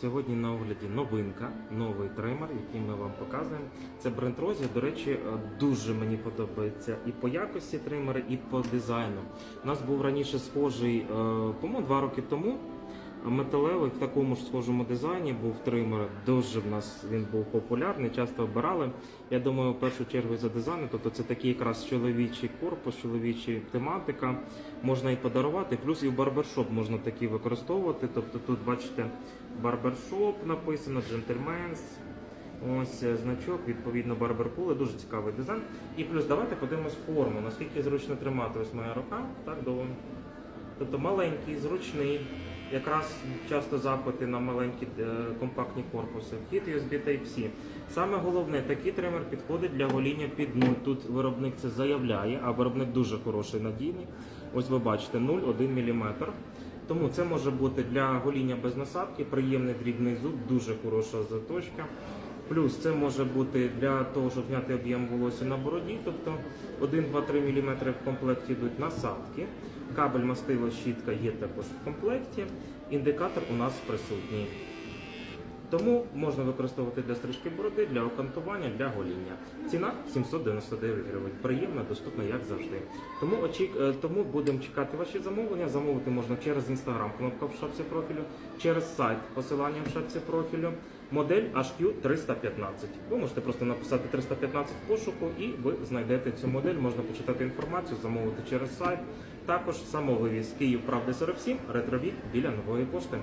Сьогодні на огляді новинка, новий тример, який ми вам показуємо. Це бренд Розі. До речі, е, дуже мені подобається і по якості тримери, і по дизайну. У нас був раніше схожий, е, по-моєму, два роки тому. Металевий в такому ж схожому дизайні був тример. Дуже в нас він був популярний, часто обирали. Я думаю, в першу чергу за дизайну, тобто це такий якраз чоловічий корпус, чоловіча тематика. Можна і подарувати, плюс і в барбершоп можна такі використовувати. Тобто тут бачите барбершоп написано, джентльменс. Ось е, значок, відповідно, барберпули, дуже цікавий дизайн. І плюс давайте подивимось форму, наскільки зручно тримати ось моя рука, так доволі. Тобто маленький, зручний, якраз часто запити на маленькі е, компактні корпуси. Вхід USB Type-C. Саме головне, такий тример підходить для гоління під нуль. Тут виробник це заявляє, а виробник дуже хороший, надійний. Ось ви бачите 0,1 мм. Тому це може бути для гоління без насадки, приємний дрібний зуб, дуже хороша заточка. Плюс це може бути для того, щоб зняти об'єм волосся на бороді, тобто 1-2-3 мм в комплекті йдуть насадки. Кабель мастила щітка є також в комплекті. Індикатор у нас присутній. Тому можна використовувати для стрижки бороди, для окантування, для гоління. Ціна 799 гривень. Приємна, доступна, як завжди. Тому очік... е, тому будемо чекати ваші замовлення. Замовити можна через інстаграм, кнопка в шапці профілю, через сайт, посилання в шапці профілю. Модель HQ315. Ви можете просто написати 315 в пошуку і ви знайдете цю модель. Можна почитати інформацію, замовити через сайт. Також самовивіз Київ Правди 47, ретровік біля нової пошти.